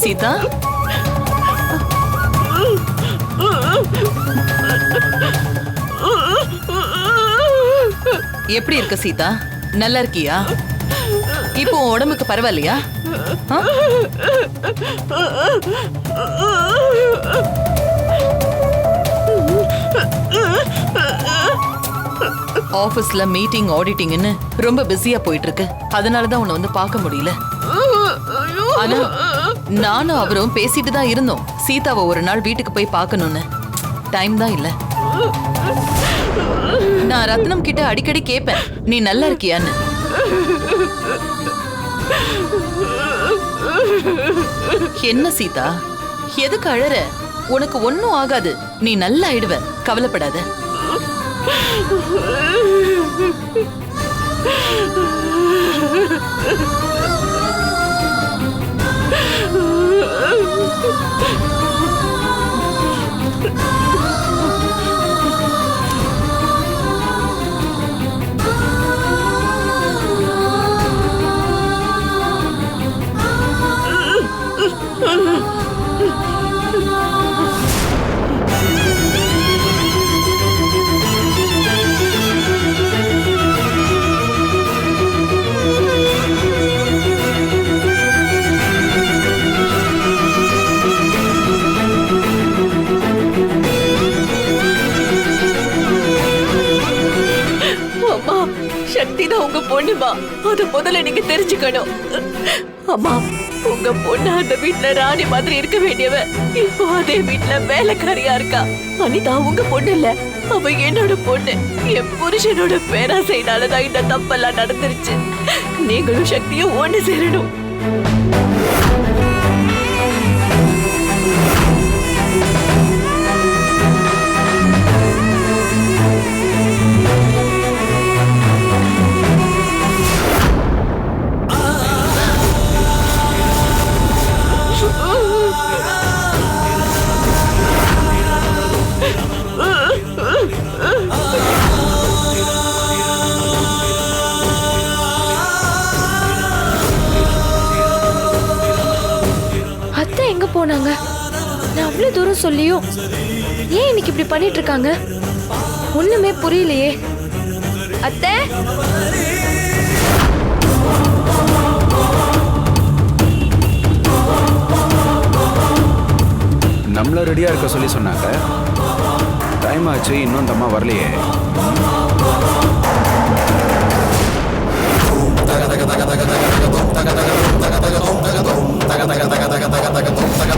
சீதா? எப்படி இருக்க சீதா? நல்லா இருக்கியா? இப்போ உடம்புக்கு பரவாயில்லையா? ஆ? ஆபீஸ்ல மீட்டிங் ஆடிட்டிங்னு ரொம்ப பிஸியா போயிட்டு இருக்கு அதனால தான் உன்னை வந்து பார்க்க முடியல. ஆனா நானும் அவரும் பேசிட்டு தான் இருந்தோம். சீதாவை ஒரு நாள் வீட்டுக்கு போய் பார்க்கணும்னு. டைம் தான் இல்ல. நான் ரத்னம் கிட்ட அடிக்கடி கேட்பேன் நீ நல்லா இருக்கியான்னு. என்ன சீதா? எதுக்கு அழற? உனக்கு ஒன்னும் ஆகாது. நீ நல்லா ஆயிடுவ. கவலைப்படாத. Oh, my God. சக்தி தான் உங்க பொண்ணுமா? அது முதல்ல நீங்க தெரிஞ்சுக்கணும். அம்மா உங்க பொண்ணு அந்த வீட்ல ராணி மாதிரி இருக்க வேண்டியவ இப்போ அதே வீட்ல வேலைக்காரியா இருக்கா? அனிதா உங்க பொண்ணு இல்ல. அவ என்னோட பொண்ணு. என் புருஷனோட பேராசைனாலதான் இந்த தப்பெல்லாம் நடந்துருச்சு. நீங்களும் சக்தியும் ஒண்ணு சேரணும். போனாங்க. நான் அவ்வளோ தூரம் சொல்லியும் ஏன் இன்னைக்கு இப்படி பண்ணிட்டு இருக்காங்க ஒண்ணுமே புரியலையே. அத்தை? நம்மள ரெடியா இருக்க சொல்லி சொன்னாங்க. டைம் ஆச்சு இன்னும் அம்மா வரலையே. タカタカタカ